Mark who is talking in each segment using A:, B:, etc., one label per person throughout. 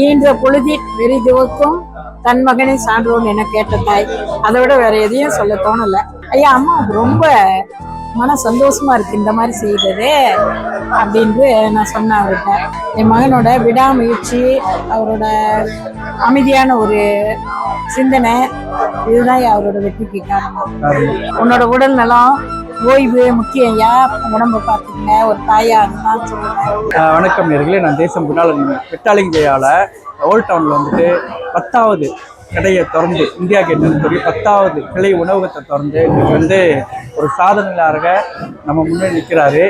A: ஈன்ற பொழுதில் வெறிதுவக்கும் தன் மகனை சான்றோன் என கேட்ட தாய். அதை விட வேற எதையும் சொல்ல தோணல. ஐயா அம்மா ரொம்ப மன சந்தோஷமா இருக்கு இந்த மாதிரி செய்தது அப்படின்ட்டு நான் சொன்னேன் அவர்கிட்ட. என் மகனோட விடாமுயற்சி அவரோட அமைதியான ஒரு சிந்தனை இதுதான் அவரோட வெற்றிக்கு காரணம் உன்னோட உடல் நலம் ஓய்வு முக்கியம் ஐயா உடம்ப பார்த்துக்கங்க? ஒரு தாயா அதுதான் சொல்லுவேன்
B: வணக்கம் நேர்களே. நான் தேசம் குணாளன். வெட்டாளிங்கையால் ஓல்ட் டவுனில் வந்துட்டு பத்தாவது கடையை திறந்து இந்தியா கேட் சொல்லி பத்தாவது கிளை உணவகத்தை திறந்து இன்னைக்கு வந்து ஒரு சாதனையாளராக நம்ம முன்னாடி நிற்கிறாரு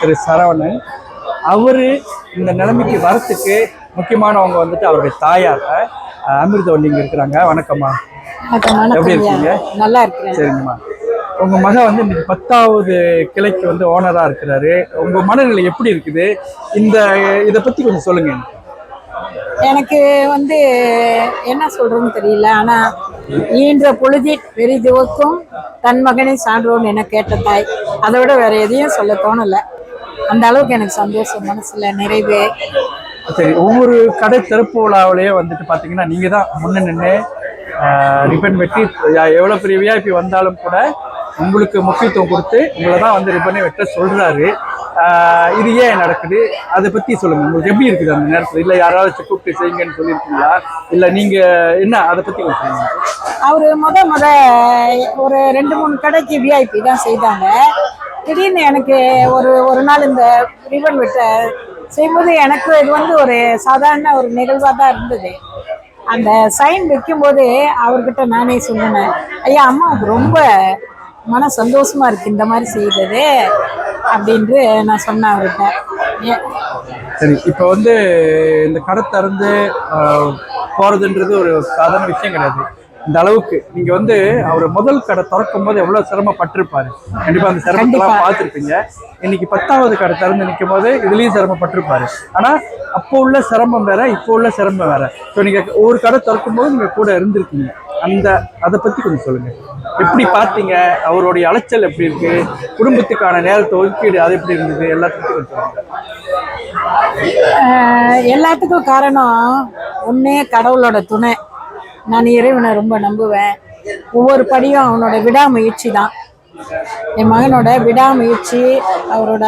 B: திரு சரவணன். அவர் இந்த நிலைமைக்கு வரத்துக்கு முக்கியமானவங்க வந்துட்டு அவருடைய தாயார் ஆஹ் அமிர்தவல்லி இங்கே இருக்கிறாங்க. வணக்கம்மா.
A: வணக்கம், வணக்கம்
B: எப்படி. இருக்கீங்க?
A: நல்லா இருக்கிறேன்.
B: சரிங்கம்மா. உங்க மகன் வந்து இன்னைக்கு பத்தாவது கிளைக்கு வந்து ஓனரா இருக்கிறாரு. உங்க மனநிலை எப்படி இருக்குது? இந்த இதை பத்தி கொஞ்சம் சொல்லுங்க.
A: எனக்கு வந்து என்ன சொல்றதுன்னு தெரியல. ஆனா ஈன்ற பொழுதில் வெறிதுவக்கும் தன் மகனை சான்றோன் என கேட்ட தாய். அதை விட வேற எதையும் சொல்ல தோணல. அந்த அளவுக்கு எனக்கு சந்தோஷம். மனசுல நிறைவு.
B: சரி ஒவ்வொரு கடை திறப்பு விழாவிலேயே வந்துட்டு பாத்தீங்கன்னா நீங்க தான் முன்ன நின்று ரிப்பன் வெட்டி எவ்வளவு பெரிய விஐபி வந்தாலும் கூட உங்களுக்கு முக்கியத்துவம் கொடுத்து உங்களை தான் வந்து ரிப்பனே வெட்ட சொல்கிறாரு இது ஏன் நடக்குது? அதை பற்றி சொல்லுங்கள் உங்களுக்கு எப்படி இருக்குது அந்த நேரத்தில்? இல்லை யாராவது கூப்பிட்டு செய்யுங்கன்னு சொல்லியிருக்கீங்களா? இல்லை நீங்கள் என்ன? அதை பற்றி கொஞ்சம் சொல்லுங்க.
A: முத முத ஒரு ரெண்டு மூணு கடைக்கு விஐபி தான் செய்தாங்க. திடீர்னு எனக்கு ஒரு ஒரு நாள் இந்த ரிபன் வெட்ட செய்யும்போது எனக்கு இது வந்து ஒரு சாதாரண ஒரு நிகழ்வாக தான் இருந்தது. அந்த சைன் வைக்கும்போது அவர்கிட்ட நானே சொன்னேன். ஐயா அம்மாவுக்கு ரொம்ப மன சந்தோஷமா இருக்கு இந்த மாதிரி செய்தது அப்படின்ட்டு நான் சொன்னேன் அவர்கிட்ட.
B: சரி இப்போ வந்து இந்த கடை திறந்து ஆஹ், போறதுன்றது ஒரு சாதாரண விஷயம் கிடையாது. இந்த அளவுக்கு நீங்க வந்து அவர் முதல் கடை திறக்கும் போது எவ்வளவு சிரமப்பட்டிருப்பாரு? கண்டிப்பா அந்த சிரமத்தெல்லாம். பார்த்துருப்பீங்க. இன்னைக்கு பத்தாவது கடை திறந்து நிற்கும் போது இதுலயும் சிரமப்பட்டிருப்பாரு. ஆனா அப்போ உள்ள சிரமம் வேற இப்போ உள்ள சிரமம் வேற. ஸோ நீங்க ஒரு கடை திறக்கும் போது நீங்க கூட இருந்திருக்கீங்க. அந்த அதை பத்தி கொஞ்சம் சொல்லுங்க. எப்படி பார்த்தீங்க? அவருடைய அலைச்சல் எப்படி இருக்கு? குடும்பத்துக்கான நேரத்தை ஒதுக்கீடு அது எப்படி இருந்தது?
A: எல்லாத்துக்கும் எல்லாத்துக்கும் காரணம் ஒன்னே கடவுளோட துணை. நான் இறைவனை ரொம்ப நம்புவேன். ஒவ்வொரு படியும் அவனோட விடாமுயற்சி தான். என் மகனோட விடாமுயற்சி அவரோட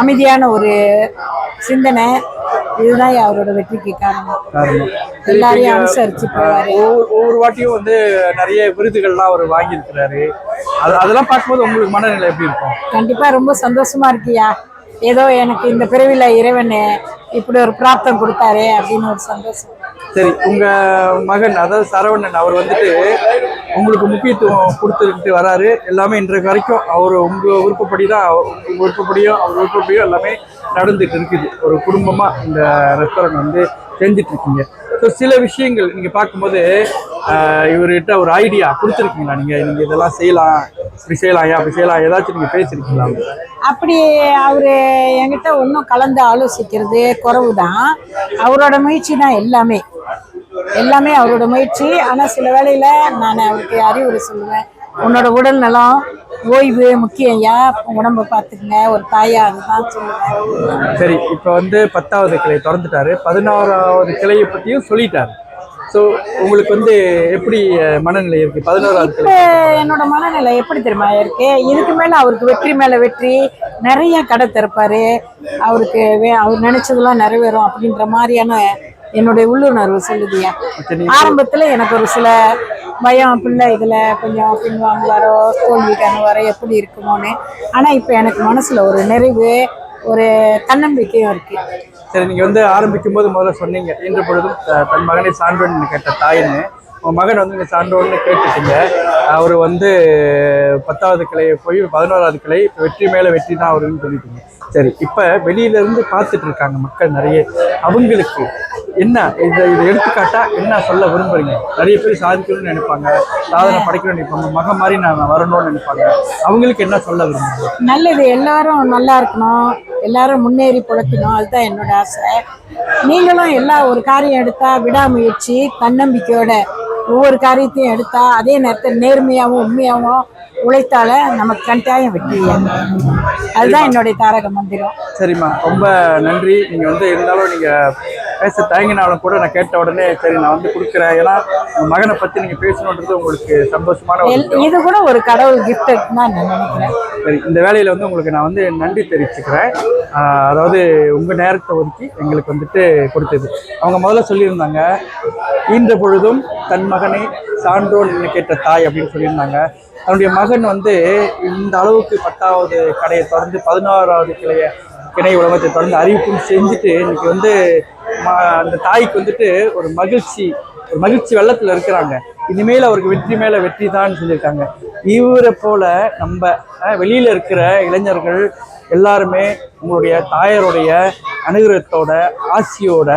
A: அமைதியான ஒரு சிந்தனை இதுதான் அவரோட வெற்றிக்கு காரணம். எல்லாரையும் அனுசரிச்சு போவாரு.
B: ஒவ்வொரு வாட்டியும் வந்து நிறைய விருதுகள்லாம் அவர் வாங்கியிருக்கிறாரு. அது அதெல்லாம் பார்க்கும்போது உங்களுக்கு மனநிலை எப்படி இருக்கும்?
A: கண்டிப்பா ரொம்ப சந்தோஷமா இருக்கியா ஏதோ எனக்கு இந்த பிறவில இறைவன் இப்படி ஒரு பிராப்தம் கொடுத்தாரு அப்படின்னு ஒரு சந்தோஷம்.
B: சரி உங்க மகன் அதாவது சரவணன் அவர் வந்துட்டு உங்களுக்கு முக்கியத்துவம் கொடுத்துக்கிட்டு வராரு. எல்லாமே இன்றைக்கு வரைக்கும் அவர் உங்க விருப்பப்படி தான் உங்க விருப்பப்படியும் அவர் விருப்பப்படியும் எல்லாமே நடந்துட்டு இருக்குது. ஒரு குடும்பமா இந்த ரெஸ்டாரண்ட் வந்து செஞ்சுட்டு இருக்கீங்க. ஸோ சில விஷயங்கள் நீங்க பார்க்கும்போது இவர்கிட்ட ஒரு ஐடியா கொடுத்துருக்கீங்களா? நீங்க நீங்க இதெல்லாம் செய்யலாம் இப்படி செய்யலாம் ஏன் அப்படி செய்யலாம்? ஏதாச்சும் நீங்க பேசிருக்கீங்களா?
A: அப்படி அவரு என்கிட்ட ஒன்றும் கலந்து ஆலோசிக்கிறது குறைவு தான் அவரோட முயற்சி தான் எல்லாமே. எல்லாமே அவரோட முயற்சி. ஆனால் சில வேளையில நான் அவருக்கு அறிவுரை சொல்லுவேன். உன்னோட உடல் நலம் ஓய்வு முக்கியம் ஐயா. உடம்ப பார்த்துக்குங்க. ஒரு தாயா அதுதான் சொல்லுவேன்.
B: சரி இப்போ வந்து பத்தாவது கிளை திறந்துட்டாரு. பதினோராவது கிளையை பற்றியும் சொல்லிட்டாரு. ஸோ உங்களுக்கு வந்து எப்படி மனநிலை இருக்கு? பதினோராவது
A: இப்ப என்னோட மனநிலை எப்படி தெரியுமா? இருக்கு. இதுக்கு மேல அவருக்கு வெற்றி மேல வெற்றி நிறைய கடை திறப்பாரு. அவருக்கு அவர் நினைச்சதெல்லாம் நிறைவேறும் அப்படின்ற மாதிரியான என்னுடைய உள்ளுணர்வு சொல்லுதியா ஆரம்பத்துல எனக்கு ஒரு சில பயம் பிள்ளை இதுல கொஞ்சம் பின்வாங்குவாரோ தோல்வி காணுவாரோ எப்படி இருக்குமோன்னு. ஆனா இப்ப எனக்கு மனசுல ஒரு நிறைவு ஒரு தன்னம்பிக்கையும் இருக்கு.
B: சரி நீங்கள் வந்து ஆரம்பிக்கும் போது முதல்ல சொன்னீங்க. இன்று பொழுதும் தன் மகனை சான்றோன்னு கேட்ட தாயின்னு. உங்கள் மகன் வந்து நீங்கள் சான்றோன்னு கேட்டுட்டீங்க. அவர் வந்து பத்தாவது கிளையை போய் பதினோராவது கிளை வெற்றி மேலே வெற்றி தான் அவருன்னு சொல்லிட்டீங்க. சரி இப்போ வெளியிலேருந்து பார்த்துட்டு இருக்காங்க மக்கள் நிறைய. அவங்களுக்கு என்ன இதை இதை எடுத்துக்காட்டா என்ன சொல்ல விரும்புறீங்க? நிறைய பேர் சாதிக்கணும்னு நினைப்பாங்க. சாதனை படைக்கணும்னு நினைப்பாங்க. மகன் மாதிரி நான் வரணும்னு நினைப்பாங்க. அவங்களுக்கு என்ன சொல்ல விரும்புறீங்க?
A: நல்லது. எல்லாரும் நல்லா இருக்கணும். எல்லாரும் முன்னேறி பிழைக்கணும். அதுதான் என்னோட ஆசை. நீங்களும் எல்லா ஒரு காரியம் எடுத்தா விடாமுயற்சி தன்னம்பிக்கையோட ஒவ்வொரு காரியத்தையும் எடுத்தா அதே நேரத்தில் நேர்மையாகவும் உண்மையாகவும் உழைத்தால நமக்கு கட்டாயம் வெற்றி அதுதான் என்னுடைய தாரக மந்திரம்.
B: சரிம்மா. ரொம்ப நன்றி. நீங்கள் வந்து இருந்தாலும் நீங்கள் பேச தயங்கினாலும் கூட நான் கேட்ட உடனே சரி நான் வந்து கொடுக்குறேன். ஏன்னா மகனை பத்தி நீங்க பேசணுன்றது உங்களுக்கு சந்தோஷமான
A: இது கூட ஒரு கடவுள் gift தான் நான் நினைக்கிறேன்.
B: சரி இந்த வேலையில வந்து உங்களுக்கு நான் வந்து நன்றி தெரிவிச்சுக்கிறேன். அதாவது உங்க நேரத்தை ஒதுக்கி எங்களுக்கு வந்துட்டு கொடுத்தது. அவங்க முதல்ல சொல்லியிருந்தாங்க ஈன்ற பொழுதும் தன் மகனை சான்றோன் என்று கேட்ட தாய் அப்படின்னு சொல்லியிருந்தாங்க. தன்னுடைய மகன் வந்து இந்த அளவுக்கு பத்தாவது கடையை திறந்து பதினாறாவது கிளைய கிணை உலகத்தை திறந்து அறிவிப்பும் செஞ்சுட்டு இன்னைக்கு வந்து அந்த தாய்க்கு வந்துட்டு ஒரு மகிழ்ச்சி ஒரு மகிழ்ச்சி வெள்ளத்தில் இருக்கிறாங்க. இனிமேல் அவருக்கு வெற்றி மேல வெற்றி தான் சொல்லியிருக்காங்க இவரை போல நம்ம வெளியில் வெளியில இருக்கிற இளைஞர்கள் எல்லாருமே உங்களுடைய தாயருடைய அனுகிரகத்தோட ஆசியோட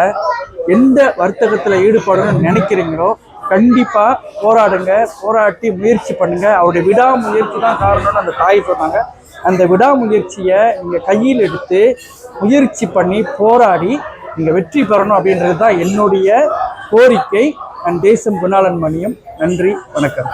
B: எந்த வர்த்தகத்துல ஈடுபடணும்னு நினைக்கிறீங்களோ கண்டிப்பா போராடுங்க போராட்டி முயற்சி பண்ணுங்க. அவருடைய விடாமுயற்சி தான் காரணம்னு அந்த தாய் சொன்னாங்க. அந்த விடாமுயற்சியை நீங்க கையில் எடுத்து முயற்சி பண்ணி போராடி நீங்க வெற்றி பெறணும் அப்படின்றது தான் என்னுடைய கோரிக்கை. நான் தேசம் குணாளன் மணியம். நன்றி வணக்கம்.